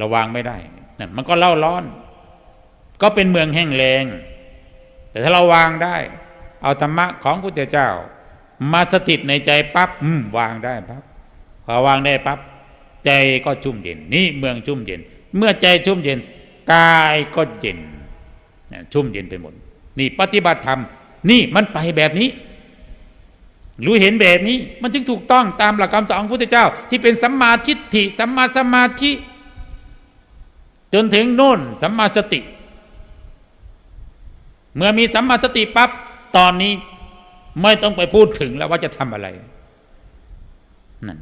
ราวางไม่ได้นั่นมันก็เล่าร้อน ก็เป็นเมืองแห้งแล้งแต่ถ้าเราวางได้ เอาธรรมะของพุทธเจ้า มาสถิตในใจปั๊บวางได้ปั๊บพอวางได้ปั๊บใจก็ชุ่มเย็น นี่เมืองชุ่มเย็น เมื่อใจชุ่มเย็นกายก็เย็นชุ่มเย็นไปหมดนี่ปฏิบัติธรรม นี่มันไปแบบนี้ รู้เห็นแบบนี้ มันจึงถูกต้องตามหลักคำสอนของพระพุทธเจ้า ที่เป็นสัมมาทิฏฐิสัมมาสมาธิ จนถึงโน่นสัมมาสติ เมื่อมีสัมมาสติปั๊บตอนนี้ไม่ต้องไปพูดถึงแล้วว่าจะทำอะไรนั่น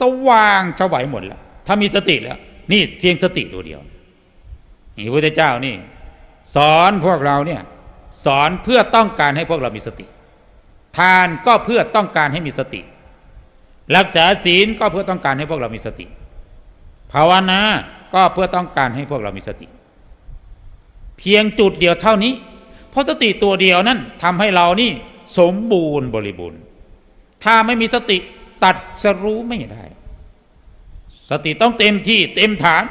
สว่างสวัยหมดแล้ว ถ้ามีสติแล้ว นี่เพียงสติตัวเดียวนี่พระพุทธเจ้านี่ สอนพวกเราเนี่ย สอนเพื่อต้องการให้พวกเรามีสติ ทานก็เพื่อต้องการให้มีสติ รักษาศีลก็เพื่อต้องการให้พวกเรามีสติ ภาวนา ก็เพื่อต้องการให้พวกเรามีสติ เพียงจุดเดียวเท่านี้ เพราะสติตัวเดียวนั้นทำให้เรานี่สมบูรณ์บริบูรณ์ ถ้าไม่มีสติตัดสรู้ไม่ได้ สติต้องเต็มที่เต็มฐาน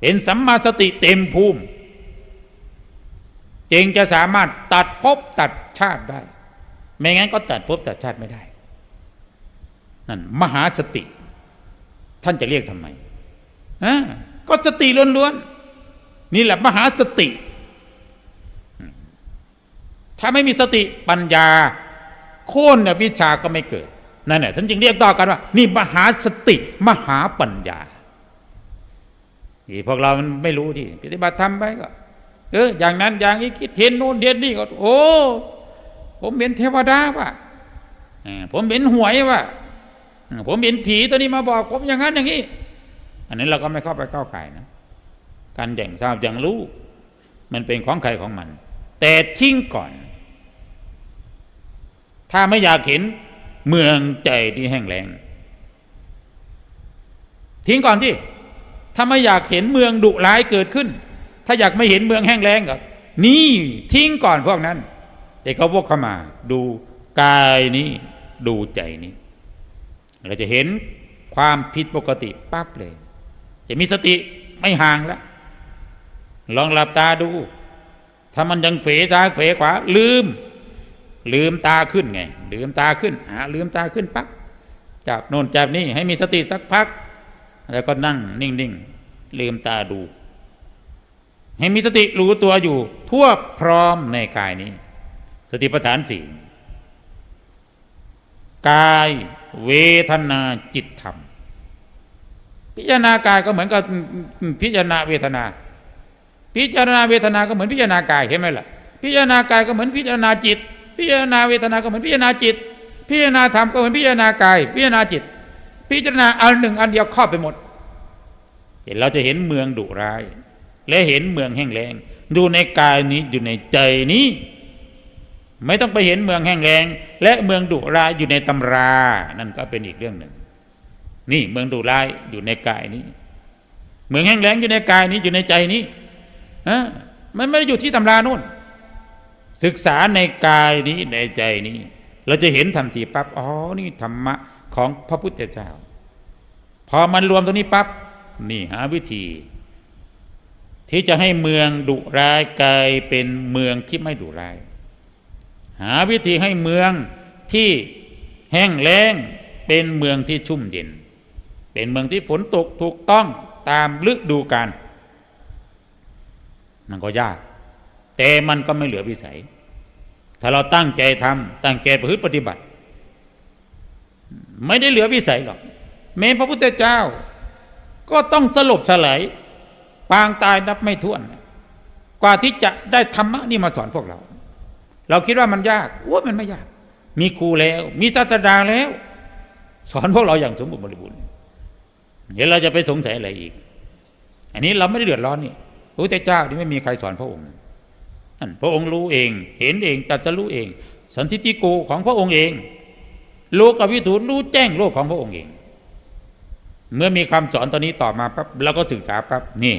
เป็นสัมมาสติเต็มภูมิ จึงจะสามารถตัดภพตัดชาติได้ ไม่งั้นก็ตัดภพตัดชาติไม่ได้ นั่นมหาสติ ท่านจะเรียกทำไมฮะก็สติล้วนๆนี่แหละมหาสติ ถ้าไม่มีสติปัญญา โค่นวิชาก็ไม่เกิดนั่นแหละท่านจึงเรียกต่อกันว่า นี่มหาสติ มหาปัญญาที่พวกเรามันไม่รู้ที่ปฏิบัติทำไปก็เอออย่างนั้นอย่างนี้คิดเห็นโน่นเห็นนี่ก็ โอ้ ผมเห็นเทวดาว่ะผมเห็นหวยว่ะ ผมเห็นผีตัวนี้มาบอกผมอย่างนั้นอย่างนี้ อันนั้นเราก็ไม่เข้าไปเข้าข่ายนะ การแย่งทราบอย่างรู้ มันเป็นของใครของมัน แต่ทิ้งก่อน ถ้าไม่อยากเห็นเมืองใจที่แห้งแล้งทิ้งก่อนที่ถ้าไม่อยากเห็นเมืองดุร้ายเกิดขึ้น ถ้าอยากไม่เห็นเมืองแห้งแล้งก็นี่ทิ้งก่อนพวกนั้นเด็กเขาวกเข้ามา ดูกายนี้ ดูใจนี้ เราจะเห็นความผิดปกติปั๊บเลย จะมีสติไม่ห่างแล้ว ลองหลับตาดู ถ้ามันยังเฝซ้ายเฝขวา ลืม ลืมตาขึ้นไง ลืมตาขึ้นหาลืมตาขึ้นปั๊บจับโน่นจับนี่ให้มีสติสักพัก แล้วก็นั่งนิ่งๆลืมตาดู ให้มีสติรู้ตัวอยู่ ทั่วพร้อมในกายนี้ สติปัฏฐานสี่ กายเวทนาจิตธรรม พิจารณากายก็เหมือนกับพิจารณาเวทนา พิจารณาเวทนาก็เหมือนพิจารณากายเห็นไหมล่ะ พิจารณากายก็เหมือนพิจารณาจิต พิจารณาเวทนาก็เหมือนพิจารณาจิต พิจารณาธรรมก็เหมือนพิจารณากาย พิจารณาจิต พิจารณาอันหนึ่งอันเดียวครอบไปหมดเห็นเราจะเห็นเมืองดุร้าย และเห็นเมืองแห้งแล้งดูในกายนี้อยู่ในใจนี้ ไม่ต้องไปเห็นเมืองแห้งแล้งและเมืองดุร้ายอยู่ในตำรา นั่นก็เป็นอีกเรื่องหนึ่ง นี่เมืองดุร้ายอยู่ในกายนี้ เมืองแห้งแล้งอยู่ในกายนี้อยู่ในใจนี้ฮะมันไม่ได้อยู่ที่ตำรานู่น ศึกษาในกายนี้ในใจนี้ เราจะเห็นทันทีปั๊บอ๋อนี่ธรรมะของพระพุทธเจ้า พอมันรวมตรงนี้ปั๊บนี่หาวิธี ที่จะให้เมืองดุร้ายกลายเป็นเมืองที่ไม่ดุร้าย หาวิธีให้เมืองที่แห้งแล้งเป็นเมืองที่ชุ่มเย็น เป็นเมืองที่ฝนตกถูกต้องตามฤดูกาลมันก็ยาก แต่มันก็ไม่เหลือวิสัย ถ้าเราตั้งใจทำตั้งใจประพฤติปฏิบัติ ไม่ได้เหลือวิสัยหรอกแม้พระพุทธเจ้า ก็ต้องสลบสลายปางตายนับไม่ถ้วน กว่าที่จะได้ธรรมะนี่มาสอนพวกเรา เราคิดว่ามันยากว่ามันไม่ยาก มีครูแล้ว มีศาสดาแล้ว สอนพวกเราอย่างสมบูรณ์บริบูรณ์เดี๋ยวเราจะไปสงสัยอะไรอีก อันนี้เราไม่ได้เดือดร้อนนี่พระเจ้านี่ไม่มีใครสอนพระองค์นั่นพระองค์รู้เอง เห็นเองตัดจะรู้เอง สันทิติโกของพระองค์เองโลกวิถูรู้แจ้งโลกของพระองค์เอง เมื่อมีคำสอนตอนนี้ต่อมาปั๊บเราก็ศึกษาปั๊บนี่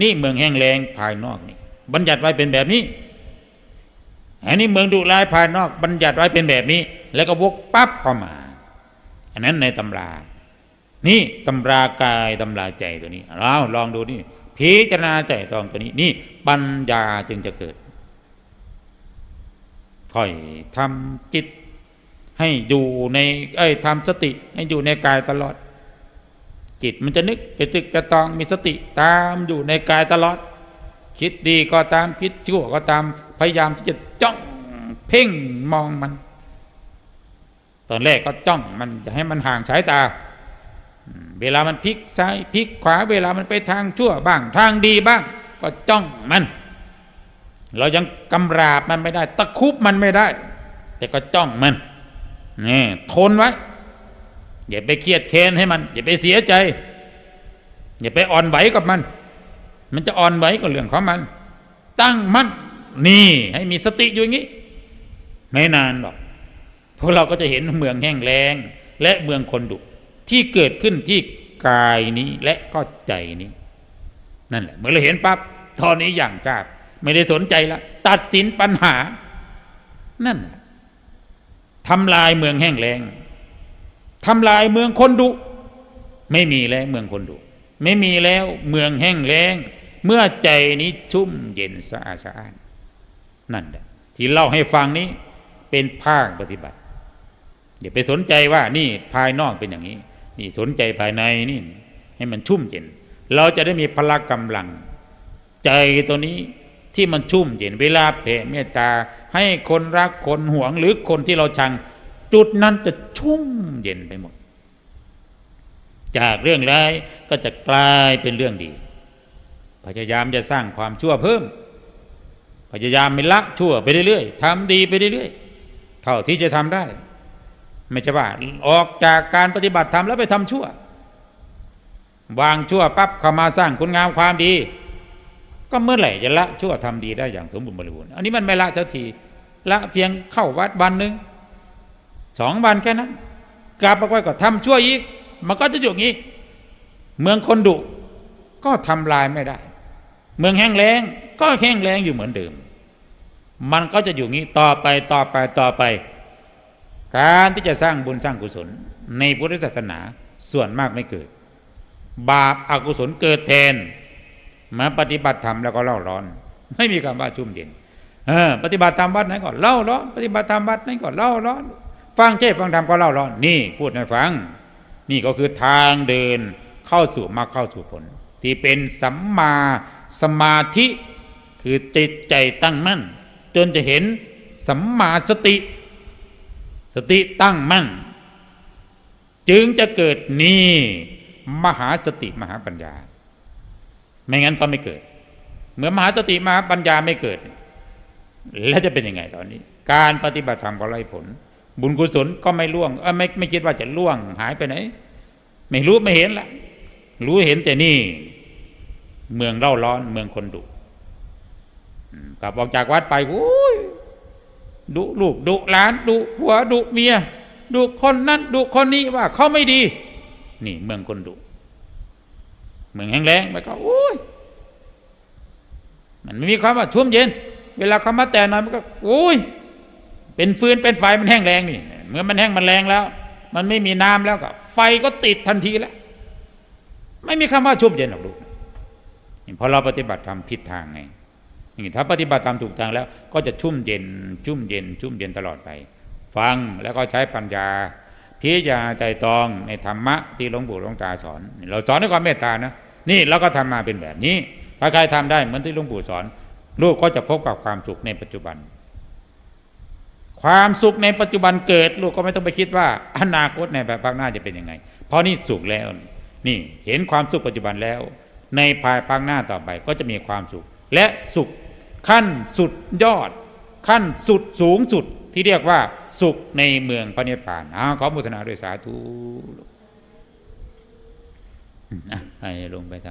นี่เมืองแห้งแล้งภายนอกนี่ บัญญัติไว้เป็นแบบนี้ อันนี้เมืองดุร้ายภายนอกบัญญัติไว้เป็นแบบนี้ แล้วก็วกปั๊บเข้ามา อันนั้นในตำรา นี่ตำรากายตำราใจตัวนี้เราลองดูนี่พิจารณาใจตองตัวนี้ นี่ปัญญาจึงจะเกิดค่อยทำจิตให้อยู่ในไอ้ยทำสติให้อยู่ในกายตลอด จิตมันจะนึกกระตึกกระตองมีสติตามอยู่ในกายตลอด คิดดีก็ตามคิดชั่วก็ตามพยายามที่จะจ้องเพ่งมองมัน ตอนแรกก็จ้องมันจะให้มันห่างสายตา เวลามันพลิกซ้ายพลิกขวา เวลามันไปทางชั่วบ้าง ทางดีบ้าง ก็จ้องมัน เรายังกำราบมันไม่ได้ ตะคุบมันไม่ได้ แต่ก็จ้องมันนี่ทนไว้อย่าไปเครียดแค้นให้มัน อย่าไปเสียใจ อย่าไปอ่อนไหวกับมัน มันจะอ่อนไหวก็เรื่องของมัน ตั้งมั่นนี่ให้มีสติอยู่อย่างนี้ไม่นานหรอกพวกเราก็จะเห็นเมืองแห้งแล้งและเมืองคนดุที่เกิดขึ้นที่กายนี้และก็ใจนี้ นั่นแหละ เมื่อเราเห็นปั๊บตอนนี้อย่างจ้าบไม่ได้สนใจละตัดสินปัญหา นั่นน่ะทำลายเมืองแห้งแล้งทำลายเมืองคนดุไม่มีแล้วเมืองคนดุ ไม่มีแล้วเมืองแห้งแล้ง เมื่อใจนี้ชุ่มเย็นสะอาดสะอาดนั่นแหละที่เล่าให้ฟังนี้เป็นภาคปฏิบัติอย่าไปสนใจว่านี่ภายนอกเป็นอย่างนี้ นี่สนใจภายในนี่ ให้มันชุ่มเย็น เราจะได้มีพละกำลัง ใจตัวนี้ที่มันชุ่มเย็นเวลาแผ่เมตตา ให้คนรักคนหวงหรือคนที่เราชัง จุดนั้นจะชุ่มเย็นไปหมด จากเรื่องร้ายก็จะกลายเป็นเรื่องดี พยายามจะสร้างความชั่วเพิ่ม พยายามไม่ละชั่วไปเรื่อยๆทำดีไปเรื่อยๆเท่าที่จะทำได้ ไม่ใช่ว่าออกจากการปฏิบัติธรรมแล้วไปทำชั่ว วางชั่วปั๊บเข้ามาสร้างคุณงามความดี ก็เมื่อไหร่จะละชั่วทำดีได้อย่างสมบูรณ์บริบูรณ์อันนี้มันไม่ละสักทีละเพียงเข้าวัดวันหนึ่งสองวันแค่นั้นกลับไปก็ทำชั่วอีก มันก็จะอยู่งี้ เมืองคนดุก็ทำลายไม่ได้ เมืองแห้งแล้งก็แห้งแล้งอยู่เหมือนเดิม มันก็จะอยู่งี้ต่อไปต่อไปต่อไป การที่จะสร้างบุญสร้างกุศล ในพุทธศาสนาส่วนมากไม่เกิด บาปอากุศลเกิดแทนมาปฏิบัติธรรมแล้วก็เล่าร้อน ไม่มีคำว่าชุ่มเย็นเออปฏิบัติธรรมวัดไหนก็เล่าร้อนปฏิบัติธรรมวัดไหนก็เล่าร้อน ฟังเทศฟังธรรมก็เล่าร้อน นี่พูดให้ฟัง นี่ก็คือทางเดินเข้าสู่มรรคเข้าสู่ผล ที่เป็นสัมมาสมาธิคือจิตใจตั้งมั่น จนจะเห็นสัมมาสติ สติตั้งมั่น จึงจะเกิดนี่มหาสติมหาปัญญา ไม่งั้นก็ไม่เกิด เมื่อมหาสติมหาปัญญาไม่เกิด แล้วจะเป็นยังไงตอนนี้ การปฏิบัติธรรมก็ไร้ผล บุญกุศลก็ไม่ล่วงเออไม่ไม่คิดว่าจะล่วง หายไปไหน ไม่รู้ไม่เห็นละรู้เห็นแต่นี่ เมืองเล่าร้อน เมืองคนดุกลับออกจากวัดไปโอ้ยดุลูกดุหลานดุผัวดุเมียดุคนนั้นดุคนนี้ว่าเขาไม่ดี นี่เมืองคนดุเมืองแห้งแล้งไปก็โอ้ยมันไม่มีคำว่าชุ่มเย็น เวลาเขามาแต่หน่อยมันก็โอ้ย เป็นฟืนเป็นไฟมันแห้งแรงนี่เมื่อมันแห้งมันแรงแล้ว มันไม่มีน้ำแล้วก็ไฟก็ติดทันทีแล้ว ไม่มีคำว่าชุ่มเย็นหรอกลูกเพราะเราปฏิบัติทำผิดทางไงนี่ถ้าปฏิบัติตามถูกทางแล้ว ก็จะชุ่มเย็น ชุ่มเย็น ชุ่มเย็นตลอดไป ฟังแล้วก็ใช้ปัญญาพิจารณาใจตองในธรรมะที่หลวงปู่หลวงตาสอน เราสอนด้วยความเมตตานะนี่เราก็ทำมาเป็นแบบนี้ ถ้าใครทำได้เหมือนที่หลวงปู่สอน ลูกก็จะพบกับความสุขในปัจจุบัน ความสุขในปัจจุบันเกิด ลูกก็ไม่ต้องไปคิดว่า อนาคตในภายภาคหน้าจะเป็นยังไง เพราะนี่สุขแล้ว นี่เห็นความสุขปัจจุบันแล้ว ในภายภาคหน้าต่อไปก็จะมีความสุข และสุขขั้นสุดยอด ขั้นสุดสูงสุดที่เรียกว่า สุขในเมืองพระนิพพานอ้าวขอมุทนาด้วยสาธุอะให้ลงไปทำ